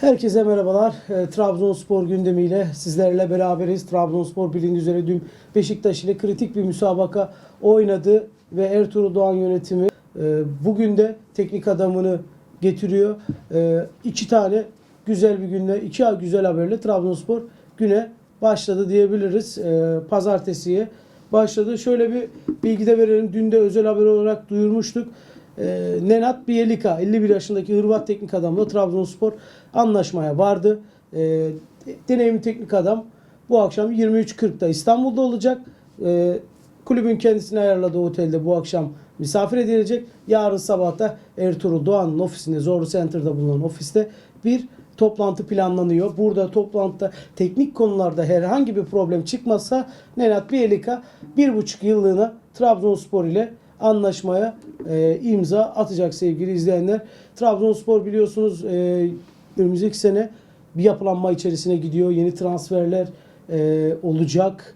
Herkese merhabalar. E, Trabzonspor gündemiyle sizlerle beraberiz. Trabzonspor bilindiği üzere dün Beşiktaş ile kritik bir müsabaka oynadı ve Ertuğrul Doğan yönetimi e, bugün de teknik adamını getiriyor. E, iki tane güzel bir günle, iki güzel haberle Trabzonspor güne başladı diyebiliriz. E, pazartesiye başladı. Şöyle bir bilgi de verelim. Dün de özel haber olarak duyurmuştuk. E, Nenad Bielika 51 yaşındaki Hırvat teknik adamla Trabzonspor anlaşmaya vardı. E, deneyimli teknik adam bu akşam 23.40'da İstanbul'da olacak. E, kulübün kendisine ayarladığı otelde bu akşam misafir edilecek. Yarın sabah da Ertuğrul Doğan'ın ofisinde, Zorlu Center'da bulunan ofiste bir toplantı planlanıyor. Burada toplantıda teknik konularda herhangi bir problem çıkmazsa Nenad Bielika bir buçuk yıllığına Trabzonspor ile anlaşmaya e, imza atacak sevgili izleyenler. Trabzonspor biliyorsunuz e, önümüzdeki sene bir yapılanma içerisine gidiyor. Yeni transferler e, olacak.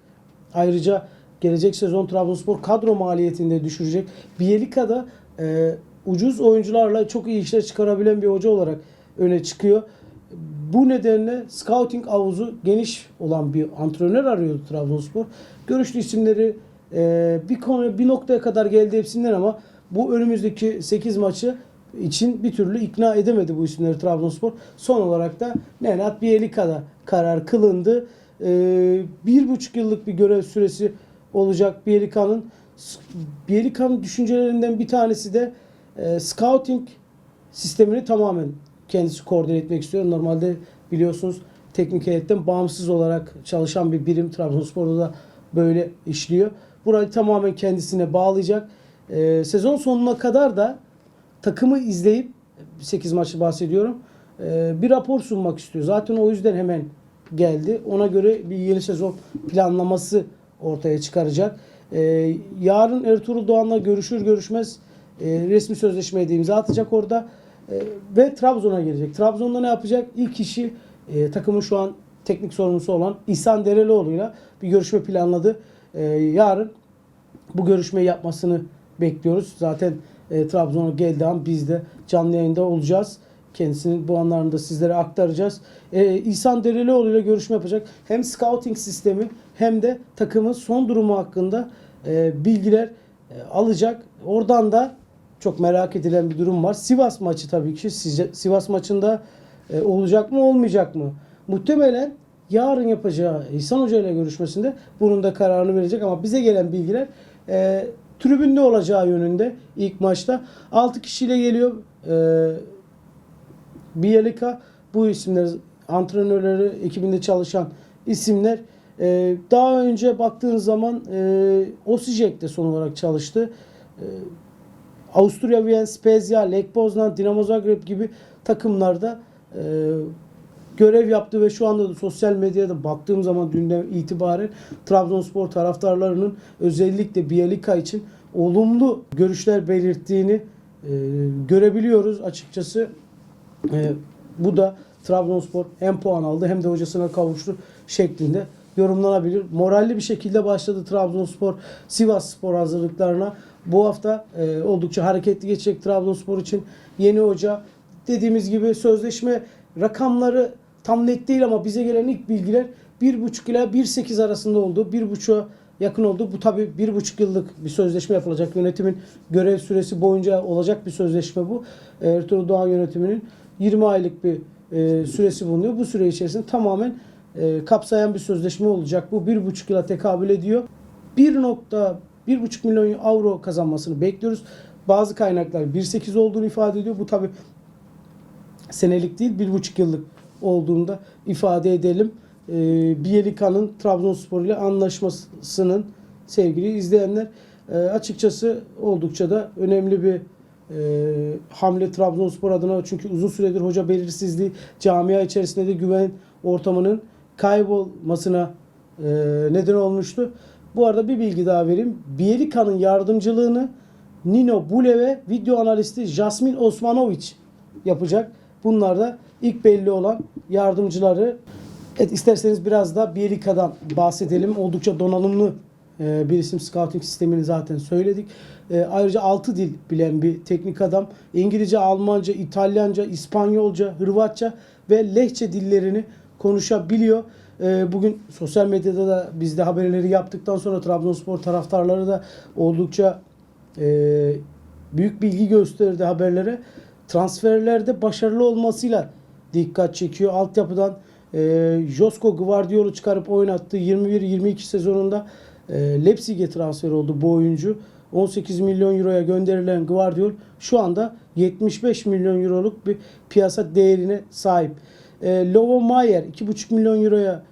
Ayrıca gelecek sezon Trabzonspor kadro maliyetini de düşürecek. Bielika da e, ucuz oyuncularla çok iyi işler çıkarabilen bir hoca olarak öne çıkıyor. Bu nedenle scouting havuzu geniş olan bir antrenör arıyordu Trabzonspor. Görüşlü isimleri e, bir konu bir noktaya kadar geldi hepsinden ama bu önümüzdeki 8 maçı için bir türlü ikna edemedi bu isimleri Trabzonspor. Son olarak da Nenad Bielika'da karar kılındı. E, bir buçuk yıllık bir görev süresi olacak Bielika'nın. Bielika'nın düşüncelerinden bir tanesi de e, scouting sistemini tamamen kendisi koordine etmek istiyor. Normalde biliyorsunuz teknik heyetten bağımsız olarak çalışan bir birim Trabzonspor'da da böyle işliyor. Burayı tamamen kendisine bağlayacak. Ee, sezon sonuna kadar da takımı izleyip 8 maçı bahsediyorum. ee, bir rapor sunmak istiyor. Zaten o yüzden hemen geldi. Ona göre bir yeni sezon planlaması ortaya çıkaracak. Ee, yarın Ertuğrul Doğan'la görüşür görüşmez e, resmi sözleşmeye de imza atacak orada. E, ve Trabzon'a gelecek. Trabzon'da ne yapacak? İlk kişi e, takımın şu an teknik sorumlusu olan İhsan Derelioğlu'yla bir görüşme planladı. E, yarın bu görüşmeyi yapmasını bekliyoruz. Zaten e, Trabzon'a geldiği an biz de canlı yayında olacağız. Kendisinin bu anlarını da sizlere aktaracağız. E, İhsan Derelioğlu ile görüşme yapacak. Hem scouting sistemi hem de takımın son durumu hakkında e, bilgiler e, alacak. Oradan da çok merak edilen bir durum var. Sivas maçı tabii ki. Sivas maçında e, olacak mı olmayacak mı? Muhtemelen yarın yapacağı İhsan Hoca ile görüşmesinde bunun da kararını verecek ama bize gelen bilgiler e, tribünde olacağı yönünde ilk maçta. 6 kişiyle geliyor. E, Bielika bu isimler antrenörleri ekibinde çalışan isimler. E, daha önce baktığınız zaman e, Osijek'te son olarak çalıştı. E, Avusturya Wien, Spezia, Lech Poznan, Dinamo Zagreb gibi takımlarda e, görev yaptı ve şu anda da sosyal medyada baktığım zaman dünden itibaren Trabzonspor taraftarlarının özellikle Bielika için olumlu görüşler belirttiğini e, görebiliyoruz açıkçası. E, bu da Trabzonspor hem puan aldı hem de hocasına kavuştu şeklinde yorumlanabilir. Moralli bir şekilde başladı Trabzonspor Sivas Spor hazırlıklarına. Bu hafta e, oldukça hareketli geçecek Trabzonspor için. Yeni hoca dediğimiz gibi sözleşme rakamları tam net değil ama bize gelen ilk bilgiler 1.5 ile 1.8 arasında oldu. 1.5'a yakın oldu. Bu tabi 1.5 yıllık bir sözleşme yapılacak. Yönetimin görev süresi boyunca olacak bir sözleşme bu. Ertuğrul Doğan yönetiminin 20 aylık bir e, süresi bulunuyor. Bu süre içerisinde tamamen e, kapsayan bir sözleşme olacak. Bu 1.5 yıla tekabül ediyor. 1.1,5 milyon avro kazanmasını bekliyoruz. Bazı kaynaklar 1.8 olduğunu ifade ediyor. Bu tabi senelik değil 1.5 yıllık olduğunda ifade edelim. E, Bielika'nın Trabzonspor ile anlaşmasının sevgili izleyenler e, açıkçası oldukça da önemli bir e, hamle Trabzonspor adına çünkü uzun süredir hoca belirsizliği camia içerisinde de güven ortamının kaybolmasına e, neden olmuştu. Bu arada bir bilgi daha vereyim. Bielika'nın yardımcılığını Nino Bule ve video analisti Jasmin Osmanovic yapacak. Bunlar da ilk belli olan yardımcıları. Evet isterseniz biraz da Bielika'dan bahsedelim. Oldukça donanımlı e, bir isim scouting sistemini zaten söyledik. E, ayrıca 6 dil bilen bir teknik adam. İngilizce, Almanca, İtalyanca, İspanyolca, Hırvatça ve Lehçe dillerini konuşabiliyor. E, bugün sosyal medyada da biz de haberleri yaptıktan sonra Trabzonspor taraftarları da oldukça büyük bilgi gösterdi haberlere. Transferlerde başarılı olmasıyla dikkat çekiyor. Altyapıdan e, Josko Guardiola'yı çıkarıp oynattı. 21-22 sezonunda e, Leipzig'e transfer oldu bu oyuncu. 18 milyon euroya gönderilen Guardiol şu anda 75 milyon euroluk bir piyasa değerine sahip. E, Lovo Mayer 2,5 milyon euroya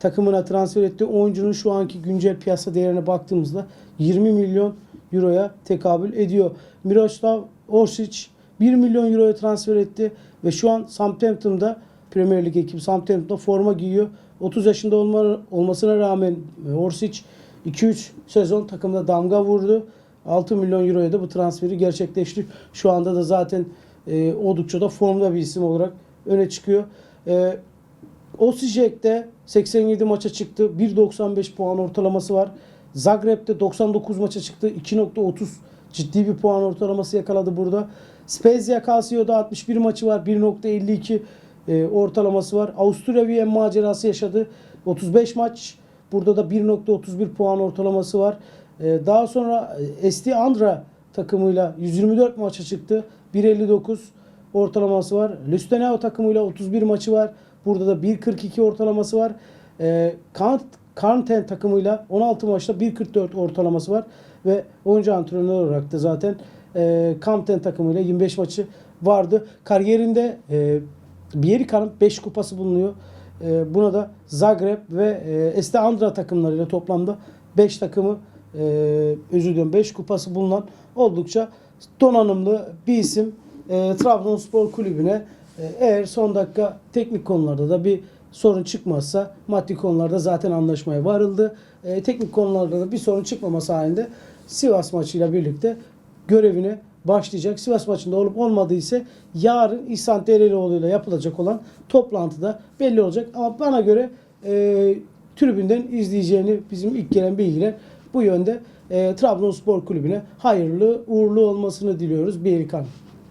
takımına transfer etti. Oyuncunun şu anki güncel piyasa değerine baktığımızda 20 milyon euroya tekabül ediyor. Miroslav Orsic 1 milyon euroya transfer etti ve şu an Southampton'da Premier Lig ekibi Southampton'da forma giyiyor. 30 yaşında olma, olmasına rağmen e, Orsic 2-3 sezon takımda damga vurdu. 6 milyon euroya da bu transferi gerçekleşti. Şu anda da zaten e, oldukça da formda bir isim olarak öne çıkıyor. E, Osijek'te 87 maça çıktı. 1.95 puan ortalaması var. Zagreb'de 99 maça çıktı. 2.30 ciddi bir puan ortalaması yakaladı burada. Spezia Casio'da 61 maçı var. 1.52 e, ortalaması var. Avusturya Viyen macerası yaşadı. 35 maç. Burada da 1.31 puan ortalaması var. E, daha sonra e, ST Andra takımıyla 124 maça çıktı. 1.59 ortalaması var. Lustenau takımıyla 31 maçı var. Burada da 1.42 ortalaması var. E, Kant Karnten takımıyla 16 maçta 1.44 ortalaması var. Ve oyuncu antrenör olarak da zaten e, Kampten takımıyla 25 maçı vardı. Kariyerinde e, Bierika'nın 5 kupası bulunuyor. E, buna da Zagreb ve e, Este Andra takımlarıyla toplamda 5 takımı e, özür diliyorum 5 kupası bulunan oldukça donanımlı bir isim. E, Trabzonspor kulübüne e, eğer son dakika teknik konularda da bir sorun çıkmazsa maddi konularda zaten anlaşmaya varıldı. E, teknik konularda da bir sorun çıkmaması halinde Sivas maçıyla birlikte görevine başlayacak. Sivas maçında olup olmadığı ise yarın İhsan Derelioğlu ile yapılacak olan toplantıda belli olacak. Ama bana göre e, tribünden izleyeceğini bizim ilk gelen bilgiler bu yönde. E, Trabzonspor Kulübü'ne hayırlı uğurlu olmasını diliyoruz. Beylikan.